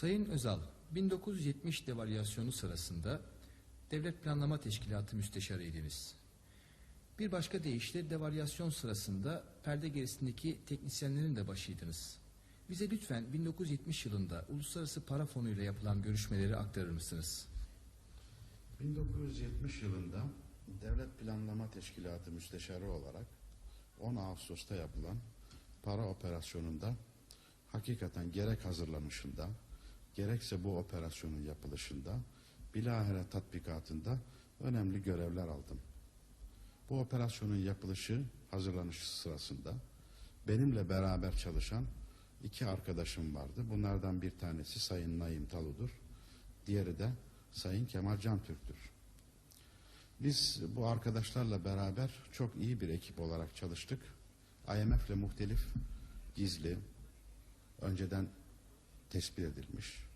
Sayın Özal, 1970 devalüasyonu sırasında Devlet Planlama Teşkilatı Müsteşarıydınız. Bir başka deyişle devalüasyon sırasında perde gerisindeki teknisyenlerin de başıydınız. Bize lütfen 1970 yılında Uluslararası Para Fonu ile yapılan görüşmeleri aktarır mısınız? 1970 yılında Devlet Planlama Teşkilatı Müsteşarı olarak 10 Ağustos'ta yapılan para operasyonunda hakikaten gerek hazırlanışında gerekse bu operasyonun yapılışında bilahare tatbikatında önemli görevler aldım. Bu operasyonun yapılışı hazırlanışı sırasında benimle beraber çalışan iki arkadaşım vardı. Bunlardan bir tanesi Sayın Naim Talu'dur. Diğeri de Sayın Kemal Can Türk'tür. Biz bu arkadaşlarla beraber çok iyi bir ekip olarak çalıştık. IMF ile muhtelif gizli, önceden tespit edilmiş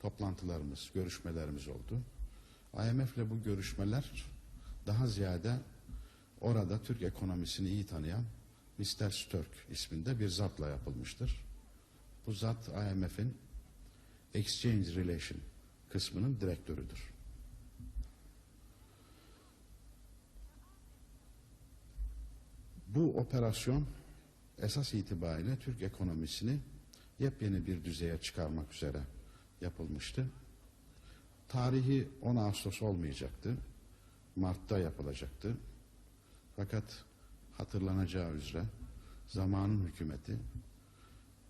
toplantılarımız, görüşmelerimiz oldu. IMF ile bu görüşmeler daha ziyade orada Türk ekonomisini iyi tanıyan Mr. Störk isminde bir zatla yapılmıştır. Bu zat IMF'in Exchange Relation kısmının direktörüdür. Bu operasyon esas itibariyle Türk ekonomisini yepyeni bir düzeye çıkarmak üzere yapılmıştı. Tarihi 10 Ağustos olmayacaktı. Mart'ta yapılacaktı. Fakat hatırlanacağı üzere zamanın hükümeti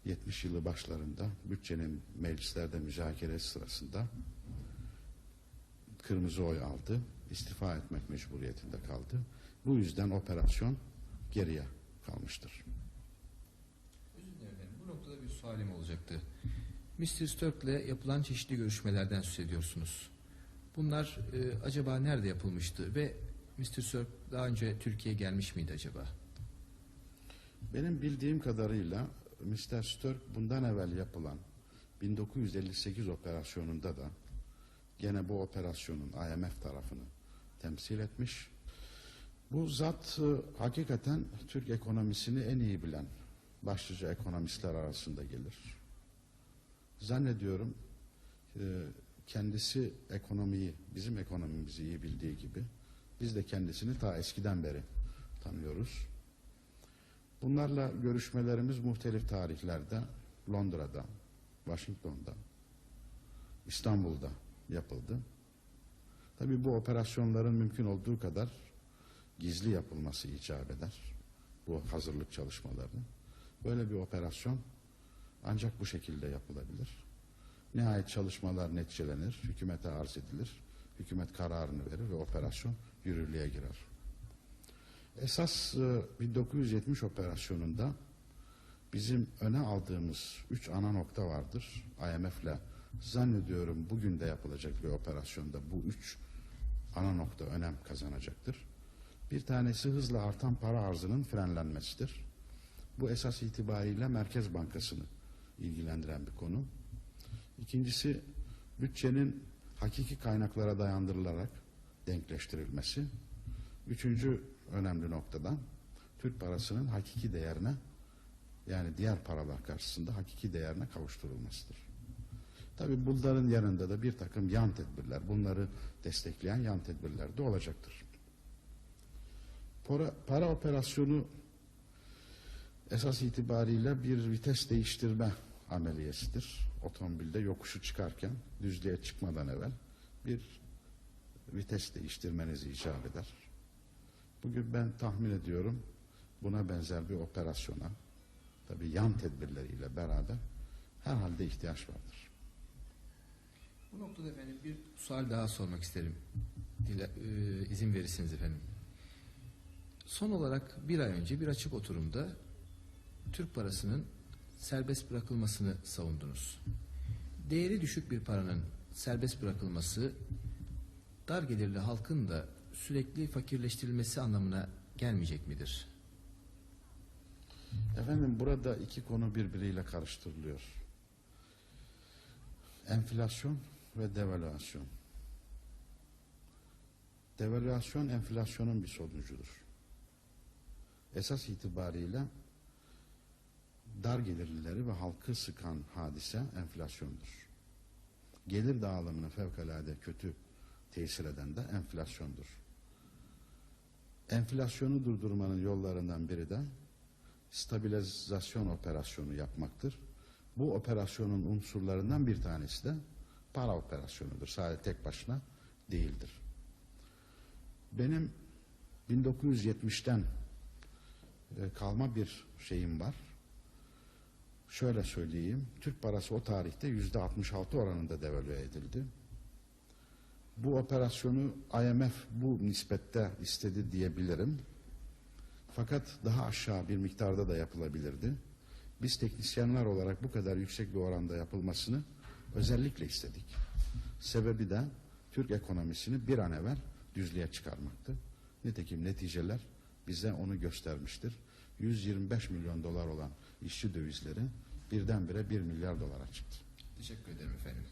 70 yılı başlarında bütçenin meclislerde müzakeresi sırasında kırmızı oy aldı. istifa etmek mecburiyetinde kaldı. Bu yüzden operasyon geriye kalmıştır. Sualim olacaktı. Mr. Störk'le yapılan çeşitli görüşmelerden söz ediyorsunuz. Bunlar e, acaba nerede yapılmıştı ve Mr. Störk daha önce Türkiye'ye gelmiş miydi acaba? Benim bildiğim kadarıyla Mr. Störk bundan evvel yapılan 1958 operasyonunda da gene bu operasyonun IMF tarafını temsil etmiş. Bu zat e, hakikaten Türk ekonomisini en iyi bilen başlıca ekonomistler arasında gelir. Zannediyorum e, kendisi ekonomiyi, bizim ekonomimizi iyi bildiği gibi biz de kendisini ta eskiden beri tanıyoruz. Bunlarla görüşmelerimiz muhtelif tarihlerde Londra'da, Washington'da, İstanbul'da yapıldı. Tabi bu operasyonların mümkün olduğu kadar gizli yapılması icap eder. Bu hazırlık çalışmalarının. Böyle bir operasyon ancak bu şekilde yapılabilir. Nihayet çalışmalar neticelenir, hükümete arz edilir, hükümet kararını verir ve operasyon yürürlüğe girer. Esas e, 1970 operasyonunda bizim öne aldığımız üç ana nokta vardır. IMF'le zannediyorum bugün de yapılacak bir operasyonda bu üç ana nokta önem kazanacaktır. Bir tanesi hızla artan para arzının frenlenmesidir. Bu esas itibariyle Merkez Bankası'nı ilgilendiren bir konu. İkincisi bütçenin hakiki kaynaklara dayandırılarak denkleştirilmesi. Üçüncü önemli noktadan Türk parasının hakiki değerine yani diğer paralar karşısında hakiki değerine kavuşturulmasıdır. Tabi bunların yanında da bir takım yan tedbirler, bunları destekleyen yan tedbirler de olacaktır. Para, para operasyonu esas itibariyle bir vites değiştirme ameliyesidir. Otomobilde yokuşu çıkarken düzlüğe çıkmadan evvel bir vites değiştirmenizi icap eder. Bugün ben tahmin ediyorum buna benzer bir operasyona tabi yan tedbirleriyle beraber herhalde ihtiyaç vardır. Bu noktada efendim bir sual daha sormak isterim. Dile, e, izin verirseniz efendim. Son olarak bir ay önce bir açık oturumda Türk parasının serbest bırakılmasını savundunuz. Değeri düşük bir paranın serbest bırakılması dar gelirli halkın da sürekli fakirleştirilmesi anlamına gelmeyecek midir? Efendim burada iki konu birbiriyle karıştırılıyor. Enflasyon ve devalüasyon. Devalüasyon enflasyonun bir sonucudur. Esas itibariyle dar gelirlileri ve halkı sıkan hadise enflasyondur. gelir dağılımını fevkalade kötü tesir eden de enflasyondur. Enflasyonu durdurmanın yollarından biri de stabilizasyon operasyonu yapmaktır. Bu operasyonun unsurlarından bir tanesi de para operasyonudur. Sadece tek başına değildir. Benim 1970'ten e, kalma bir şeyim var. Şöyle söyleyeyim, Türk parası o tarihte yüzde 66 oranında devalüe edildi. Bu operasyonu IMF bu nispette istedi diyebilirim. Fakat daha aşağı bir miktarda da yapılabilirdi. Biz teknisyenler olarak bu kadar yüksek bir oranda yapılmasını özellikle istedik. Sebebi de Türk ekonomisini bir an evvel düzlüğe çıkarmaktı. Nitekim neticeler bize onu göstermiştir. 125 milyon dolar olan işçi dövizleri birdenbire 1 milyar dolara çıktı. Teşekkür ederim efendim.